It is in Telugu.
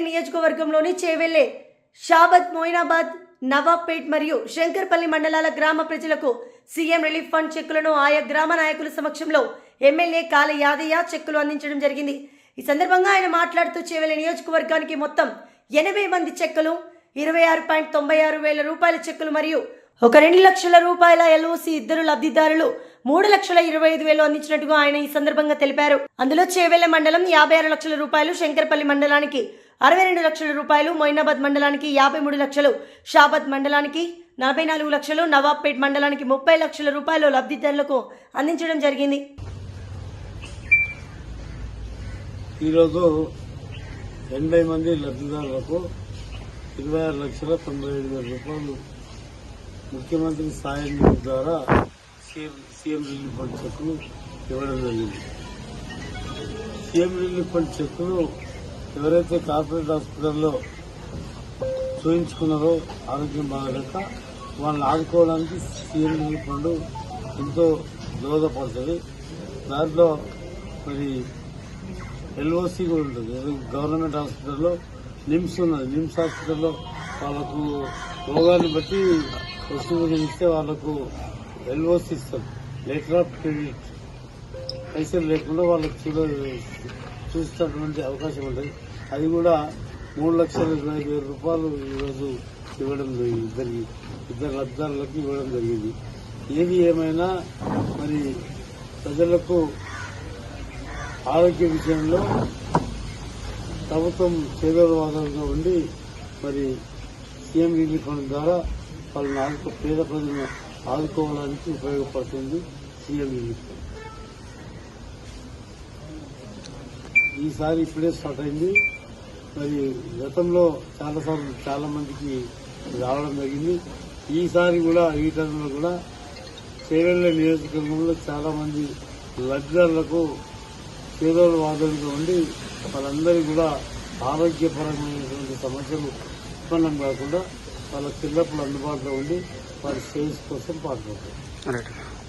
నియోజకవర్గంలోని చేవెళ్ళే షాబద్ మోయినాబాద్ నవాబ్పేట్ మరియు శంకర్పల్లి మండలాల గ్రామ ప్రజలకు సీఎం రిలీఫ్ ఫండ్ చెక్కులను ఆయా గ్రామ నాయకుల సమక్షంలో ఎమ్మెల్యే కాల యాదయ్య చెక్కులు అందించడం జరిగింది. ఈ సందర్భంగా ఆయన మాట్లాడుతూ చేవెళ్ళే నియోజకవర్గానికి మొత్తం ఎనభై మంది చెక్కులు ఇరవై ఆరు పాయింట్ తొంభై ఆరు వేల రూపాయల చెక్కులు మరియు ఒక రెండు లక్షల రూపాయల ఎల్ఓసి ఇద్దరు లబ్ధిదారులు మూడు లక్షల ఇరవై ఐదు వేలు అందించినట్టుగా ఆయన ఈ సందర్భంగా తెలిపారు. అందులో చేవెళ్ళ మండలం యాభై ఆరు లక్షల రూపాయలు శంకర్పల్లి మండలానికి అరవై రెండు లక్షల రూపాయలు మొయినాబాద్ మండలానికి యాభై మూడు లక్షలు షాబాద్ మండలానికి నలభై నాలుగు లక్షలు నవాబ్పేట్ మండలానికి ముప్పై లక్షల రూపాయలు లబ్ధిదారులకు అందించడం జరిగింది. ఈరోజు ఎనభై మంది లబ్ధిదారులకు ఇరవై ఆరు లక్షల తొంభై ఏడు వేల రూపాయలు ముఖ్యమంత్రి సాయం ద్వారా సీఎం సీఎం రిలీఫ్ ఫండ్ చెక్కులు ఇవ్వడం జరిగింది సీఎం రిలీఫ్ ఫండ్ చెక్కులు ఎవరైతే కార్పొరేట్ హాస్పిటల్లో చూపించుకున్నారో ఆరోగ్యం బాగలేక వాళ్ళని ఆదుకోవడానికి సీఎం రిలీఫ్ ఫండ్ ఎంతో దోహదపడుతుంది. దాంట్లో మరి ఎల్ఓసి కూడా ఉంటుంది. గవర్నమెంట్ హాస్పిటల్లో నిమ్స్ ఉన్నది. నిమ్స్ హాస్పిటల్లో వాళ్ళకు రోగాన్ని బట్టి వస్తువులు ఇస్తే వాళ్ళకు L O C system letter of credit పైసలు లేకుండా వాళ్ళకి చూడ చూసేటటువంటి అవకాశం ఉంటుంది. అది కూడా మూడు లక్షల ఇరవై వేల రూపాయలు ఈరోజు ఇవ్వడం జరిగింది ఇద్దరు లబ్ధిదారులకు ఇవ్వడం జరిగింది. ఏది ఏమైనా మరి ప్రజలకు ఆరోగ్య విషయంలో ప్రభుత్వం చేదోడవాదంగా ఉండి మరి సీఎం రిలీఫ్ ఫండ్ ద్వారా వాళ్ళని ఆదుకో పేద ప్రజలను ఆదుకోవడానికి ఉపయోగపడుతుంది సీఎం రిలీఫ్ ఈసారి ఇప్పుడే స్టార్ట్ అయింది. మరి గతంలో చాలా సార్లు చాలా మందికి రావడం జరిగింది. ఈసారి కూడా ఈ టైంలో కూడా చేవెళ్ళ నియోజకవర్గంలో చాలా మంది లబ్ధిదారులకు పేదోళ్ళ వాదనగా ఉండి వాళ్ళందరికీ కూడా ఆరోగ్యపరమైనటువంటి సమస్యలు ఉత్పన్నం కాకుండా వాళ్ళ పిల్లప్పుడు అందుబాటులో ఉండి వారి సేల్స్ కోసం పాటుపడతారు